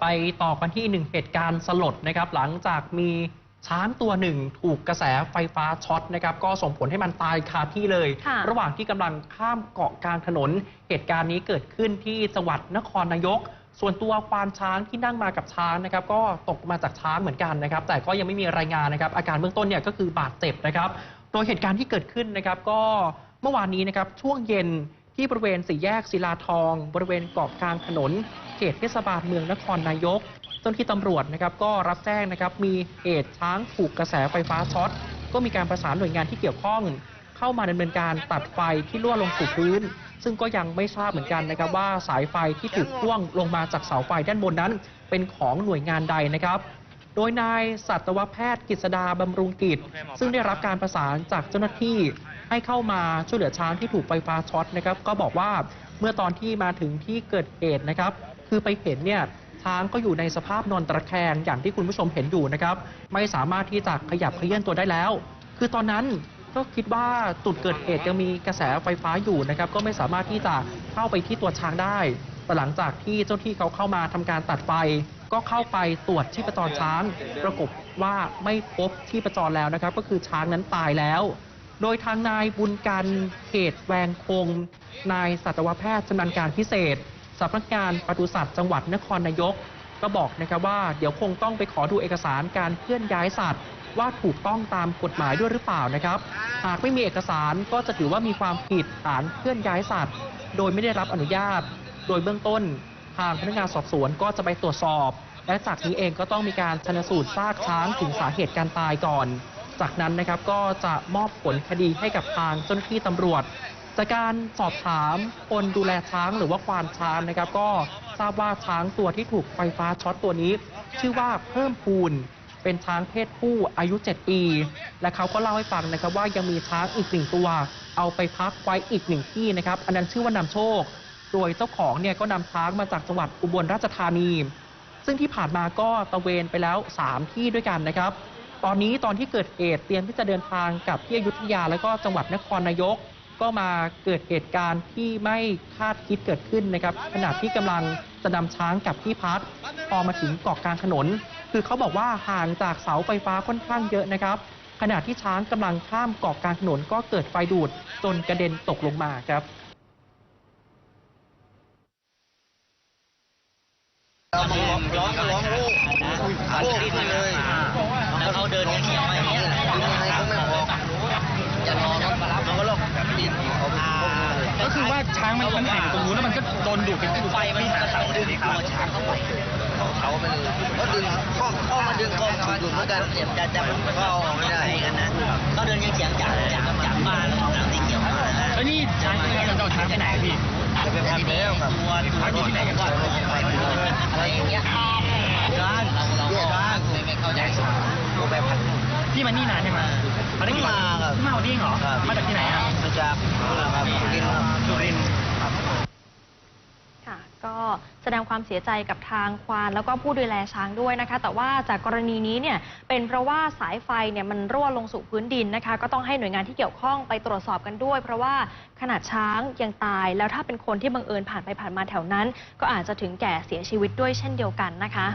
ไปต่อกันที่หนึ่งเหตุการณ์สลดนะครับ หลังจากมีช้างตัวหนึ่งถูกกระแสไฟฟ้าช็อตนะครับ ก็ส่งผลให้มันตายคาที่เลยค่ะระหว่างที่กำลังข้ามเกาะกลางถนน เหตุการณ์นี้เกิดขึ้นที่จังหวัดนครนายก ส่วนตัวควานช้างที่นั่งมากับช้างนะครับ ก็ตกมาจากช้างเหมือนกันนะครับ แต่ก็ยังไม่มีรายงานนะครับ อาการเบื้องต้นเนี่ยก็คือบาดเจ็บนะครับ โดยเหตุการณ์ที่เกิดขึ้นนะครับ ก็เมื่อวานนี้นะครับช่วงเย็น ที่บริเวณสี่แยกศิลาทอง บริเวณเกาะกลางถนน เขตเทศบาลเมืองนครนายกเจ้าหน้าที่ตำรวจนะครับก็รับแจ้งนะครับมีเหตุช้างถูกกระแสไฟฟ้าช็อต ก็มีการประสานหน่วยงานที่เกี่ยวข้อง เข้ามาดำเนินการตัดไฟที่รั่วลงสู่พื้น ซึ่งก็ยังไม่ทราบเหมือนกันนะครับว่าสายไฟที่ถูกพ่วงลงมาจากเสาไฟด้านบนนั้น เป็นของหน่วยงานใดนะครับ โดยนายสัตวแพทย์กฤษดาบำรุงกิจ ซึ่งได้รับการประสานจากเจ้าหน้าที่ให้เข้ามาช่วยเหลือช้างที่ถูกไฟฟ้าช็อตนะครับ ก็บอกว่าเมื่อตอนที่มาถึงที่เกิดเหตุนะครับ คือไปเห็นเนี่ยช้างก็อยู่ในสภาพนอนตะแคงอย่างที่คุณผู้ชมเห็นอยู่นะครับ ไม่สามารถที่จะขยับเขยื่อนตัวได้แล้ว คือตอนนั้นก็คิดว่าจุดเกิดเหตุยังมีกระแสไฟฟ้าอยู่นะครับ ก็ไม่สามารถที่จะเข้าไปที่ตัวช้างได้แต่หลังจากที่เจ้าที่เขาเข้ามาทำการตัดไฟ ก็เข้าไปตรวจชีพจรช้าง ปรากฏว่าไม่พบชีพจรแล้วนะครับ ก็คือช้างนั้นตายแล้ว โดยทางนายบุญกันเขตแวงคง นายสัตวแพทย์ชำนาญการพิเศษสำนักงานปศุสัตว์จังหวัดนครนายก ก็บอกนะครับว่าเดี๋ยวคงต้องไปขอดูเอกสารการเคลื่อนย้ายสัตว์ว่าถูกต้องตามกฎหมายด้วยหรือเปล่านะครับ หากไม่มีเอกสารก็จะถือว่ามีความผิดฐานเคลื่อนย้ายสัตว์ โดยไม่ได้รับอนุญาต โดยเบื้องต้นางพนักงานสอบสวนก็จะไปตรวจสอบ และจากนี้เองก็ต้องมีการชนสูตรซากช้างถึงสาเหตุการตายก่อน จากนั้นนะครับก็จะมอบผลคดีให้กับทางเจ้าหน้าที่ตำรวจ จากการสอบถามคนดูแลช้างหรือว่าควานช้างนะครับ ก็ทราบว่าช้างตัวที่ถูกไฟฟ้าช็อตตัวนี้ ชื่อว่าเพิ่มพูนเป็นช้างเพศผู้อายุ 7 ปี และเขาก็เล่าให้ฟังนะครับว่ายังมีช้างอีกหนึ่งตัว เอาไปพักไว้อีกหนึ่งที่นะครับ อันนั้นชื่อว่านำโชค โดยเจ้าของเนี่ยก็นำช้างมาจากจังหวัดอุบลราชธานี ซึ่งที่ผ่านมาก็ตระเวนไปแล้ว 3 ที่ด้วยกันนะครับ ตอนนี้ตอนที่เกิดเหตุเตรียมที่จะเดินทางกลับที่อยุธยา แล้วก็จังหวัดนครนายก ก็มาเกิดเหตุการณ์ที่ไม่คาดคิดเกิดขึ้นนะครับ ขณะที่กำลังจะนำช้างกลับที่พักพอมาถึงเกาะกลางถนน คือเขาบอกว่าห่างจากเสาไฟฟ้าค่อนข้างเยอะนะครับขณะที่ช้างกำลังข้ามเกาะกลางถนนก็เกิดไฟดูดจนกระเด็นตกลงมาครับ ร้องร้องร้องลูกลูกเลย แล้วเขาเดินเฉียวมาอย่าเงี้ยยังไงก็ไม่ออกอย่านอนนะมันก็ลกแบบดินเอาก็คือว่าช้างมันมันแข่งตรงนู้นแล้วมันก็โดนดูดไปไฟมันหาเสาดึงตัวช้างเข้าไปเขาเขาไปเลยเขาดึงข้อข้อมาดึงก็ถูกดูดเหมือนกันแต่แต่แต่มันก็เอาไม่ได้กันนะเขาเดินยังเฉียงจากจากจากบ้านแล้วตีเกี่ยวมาแล้วนี่ช้างยังไงเราจะเอาช้างไปไหนพี่ แล้วครับตัวตัวรถที่ไหนกันก่อนอะไรอย่างเงี้ยร้านเราเราก็ไม่เข้าใจตัวแบบพันพี่มานี่นานยังมามาได้กี่วันมาครับมาวันนี้เองเหรอ มาจากที่ไหนอะมาจากครับดินครับสุรินทร์ ค่ะก็แสด งความเสียใจกับทางควานแล้วก็ผู้ดูแลช้างด้วยนะคะ แต่ว่าจากกรณีนี้เนี่ยเป็นเพราะว่าสายไฟเนี่ยมันรั่วลงสู่พื้นดินนะคะ ก็ต้องให้หน่วยงานที่เกี่ยวข้องไปตรวจสอบกันด้วย เพราะว่าขนาดช้างยังตาย แล้วถ้าเป็นคนที่บังเอิญผ่านไปผ่านมาแถวนั้น ก็อาจจะถึงแก่เสียชีวิตด้วยเช่นเดียวกันนะคะ